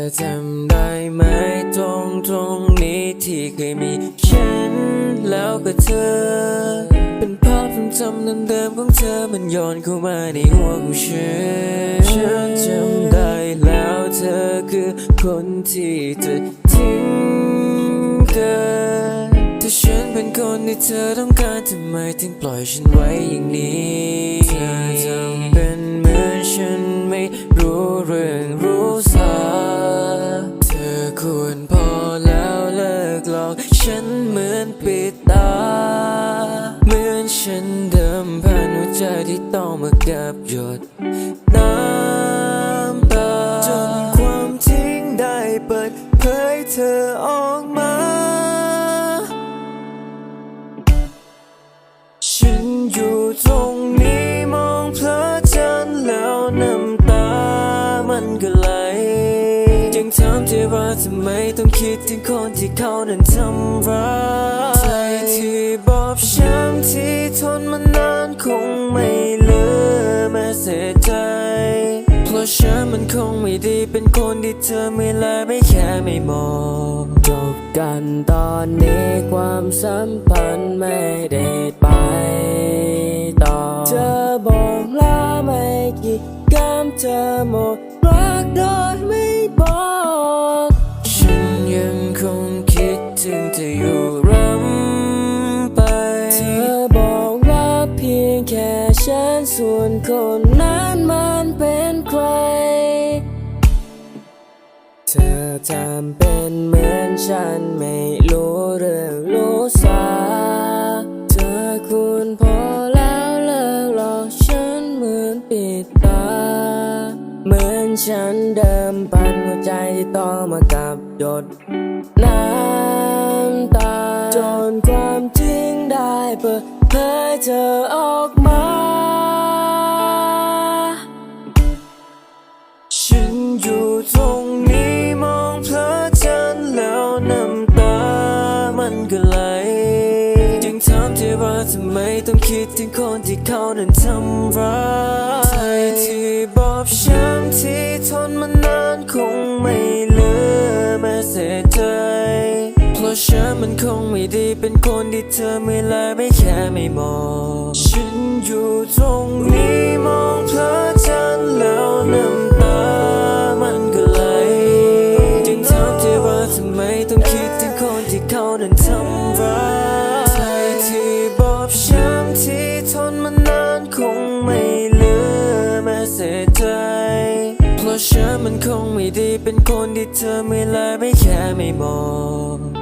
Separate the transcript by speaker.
Speaker 1: อจำได้ไหมตรงตรงนี้ที่เคยมีฉันแล้วก็เธอ เป็นภาพจำเดิมของเธอมันย้อนเข้ามาในหัวของฉันฉันจำได้แล้วเธอคือคนที่จะทิ้งกันถ้าฉันเป็นคนที่เธอต้องการทำไมถึงปล่อยฉันไว้อย่างนี้เธอทำเป็นเหมือนฉันไม่รู้ ฉันเหมือนปิดตา เหมือนฉันเดิมผ่านหัวใจที่ต้องมากับหยดน้ำตาจนความจริงได้เปิดเผยเธอออกมา ฉันอยู่ตรงนี้มองเพลอจันแล้วน้ำตามันก็ไหล ยังถามใจว่าทำไมต้องคิดถึงคนที่เขานั้นทำร้ายใจที่บอบช้ำที่ทนมานานคงไม่เหลือแม้เสียใจเพราะฉันมันคงไม่ดีเป็นคนที่เธอไม่แลไม่แค่ไม่มอง
Speaker 2: จบกันตอนนี้ความสัมพันธ์ไม่ได้ไปต่อเธอบอกลาไม่กี่กำเธอหมด แค่ฉันส่วนคนนั้นมันเป็นใคร เธอทำเป็นเหมือนฉันไม่รู้เรื่องรู้สา เธอคุณพอแล้วเลิกหลอกฉันเหมือนปิดตา เหมือนฉันเดิมพันหัวใจที่ต้องมากับหยดน้ำตา จนความจริงได้เปิดเผย เธอออกมา
Speaker 1: ฉันอยู่ตรงนี้มองเพลอจันแล้วน้ำตามันก็ไหลยังถามเธอว่าทำไมต้องคิดถึงคนที่เขานั้นทำร้าย ราะฉันมันคงไม่ดีเป็นคนที่เธอไม่แลไม่แค่ไม่มอง ฉันอยู่ตรงนี้มองเพลอจันแล้วน้ำตามันก็ไหลจึงถามใจว่าทำไมต้องคิดถึงคนที่เขานั้นทำร้ายใจที่บอบช้ำที่ทนมานานคงไม่เหลือแม้เสียใจเพราะฉันมันคงไม่ดีเป็นคนที่เธอไม่แลไม่แค่ไม่มอง